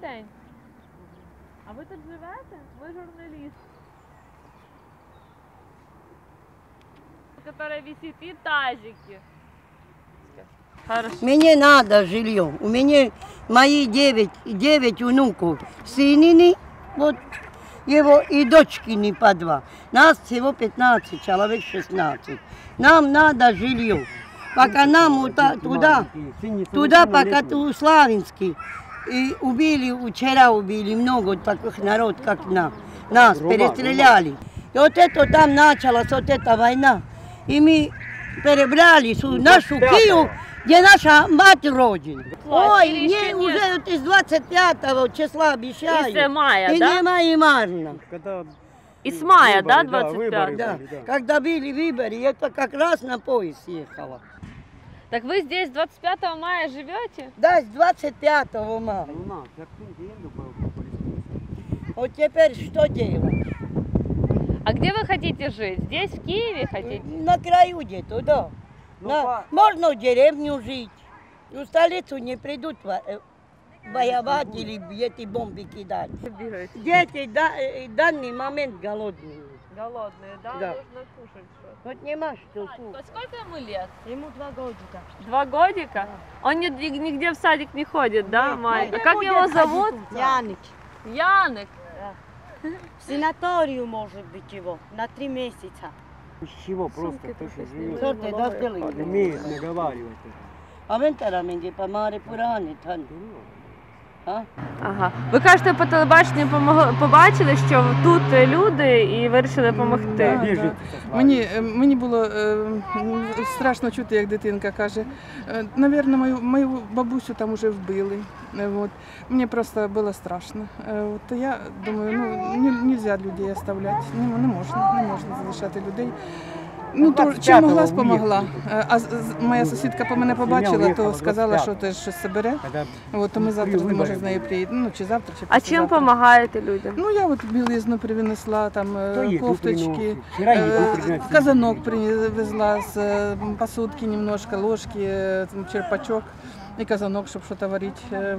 день. А ви тут живете? Ви журналіст. Которая висит и тазики. Хорошо. Мне надо жилье. У меня мои девять, девять внуков. Сынины, вот его и дочки не по два. Нас всего 15, человек 16. Нам надо жилье. Пока нам туда, туда пока у Славянский. И убили, вчера убили много таких народ, как нам. Нас перестреляли. И вот это там началась вот эта война. И мы перебрали су- нашу Киев, где наша мать родина. Ой, нет? уже вот из 25 числа обещают. Из мая, И да? и марно. Когда И с мая, да, Выборы, да, 25 выборы. Да. Были, да. Когда были выборы, это как раз на поезд ехала. Так вы здесь 25 мая живете? Да, с 25 мая. Вот теперь что делать? А где вы хотите жить? Здесь, в Киеве хотите? На краю где-то, да. Ну, На- по- Можно в деревню жить. В столицу не придут э, воевать или эти бомбы кидать. Дети да, э, в данный момент голодные. Голодные, да? Да. Нужно кушать что-то. Вот нема что кушать. Сколько ему лет? Ему два годика. Два годика? Он ни- ни- нигде в садик не ходит, да, Майя? нет, А как его зовут? Яник. Яник. В санаторию может быть его на три месяца. Из чего просто то, что живет. Что ты да сделай? Умеет наговаривать. А вентера менге помаре пурани тан. А? Ага. Ви кажете, по телебаченню помогли, побачили, що тут люди і вирішили допомогти. Да. Біжить. Мені, е, мені було е, м, страшно чути, як дитинка каже. Е, Навірно, мою, мою бабусю там уже вбили. Е, От. Мені просто було страшно. Е, От я думаю, ну не, нельзя людей оставляти. Не, не можна, не можна залишати людей. Ну, то, чим 25-го могла, уїхали. спомогла. Е, А з- з- моя сусідка по мене побачила, уїхала то сказала, що 25-го. теж щось собере. Когда От, то ми завтра При може з виборах. нею приїдемо. Ну, чи завтра, чи А чим післязавтра. допомагаєте людям? Ну, я от білизну привнесла, там е, Кто еду кофточки. приносит? Вчера еду Э, приносили. Казанок привезла с э, посудки немножко, ложки, э, там черпачок і казанок, щоб щось варити. е,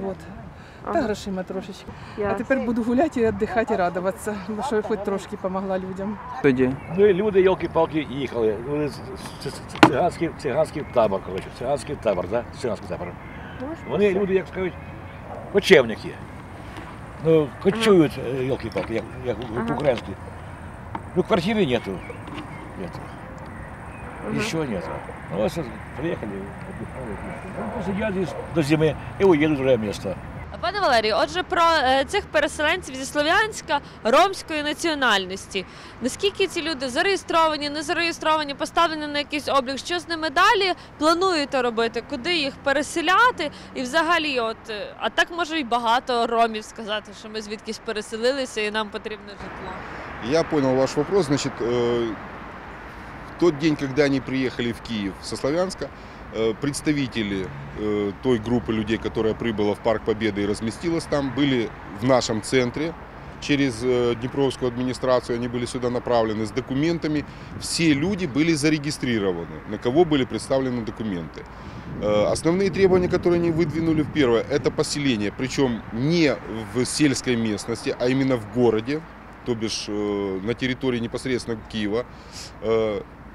Вот. Та грошима трошечки. А тепер буду гуляти і віддихати і радуватися, бо що я хоч трошки допомогла людям. Тоді. Ну і люди, йолки-палки, їхали. Циганський, циганський табор, коротше, циганський табор, да? Циганський табор. Вони люди, як скажуть, кочевники. Ну, кочують, е, йолки-палки, як, як Ага. по-українськи. Ну, квартири нету. Нету. Ага. Еще нету. Ну, вот приехали, отдыхали. Ну, здесь до зимы и уедут в другое место. Пане Валерію, отже, про е, цих переселенців зі Слов'янська ромської національності. Наскільки ці люди зареєстровані, не зареєстровані, поставлені на якийсь облік? Що з ними далі плануєте робити? Куди їх переселяти? І взагалі, от е, а так може й багато ромів сказати, що ми звідкись переселилися і нам потрібне житло. Я понял ваш вопрос. Значит, э, в тот день, когда они приехали в Киев со Славянска, э, представители э, той группы людей, которая прибыла в Парк Победы и разместилась там, были в нашем центре. Через э, Днепровскую администрацию они были сюда направлены с документами. Все люди были зарегистрированы, на кого были представлены документы. Э, Основные требования, которые они выдвинули первое, это поселение, причем не в сельской местности, а именно в городе, то бишь э, на территории непосредственно Киева.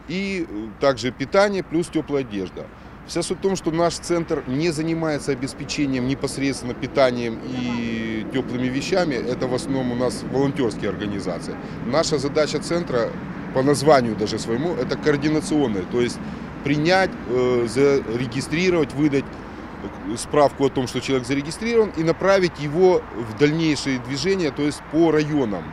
И э, также питание плюс теплая одежда. Вся суть в том, что наш центр не занимается обеспечением непосредственно питанием и теплыми вещами. Это в основном у нас волонтерские организации. Наша задача центра по названию даже своему это координационная, то есть принять, э, зарегистрировать, выдать э, справку о том, что человек зарегистрирован, и направить его в дальнейшие движения, то есть по районам.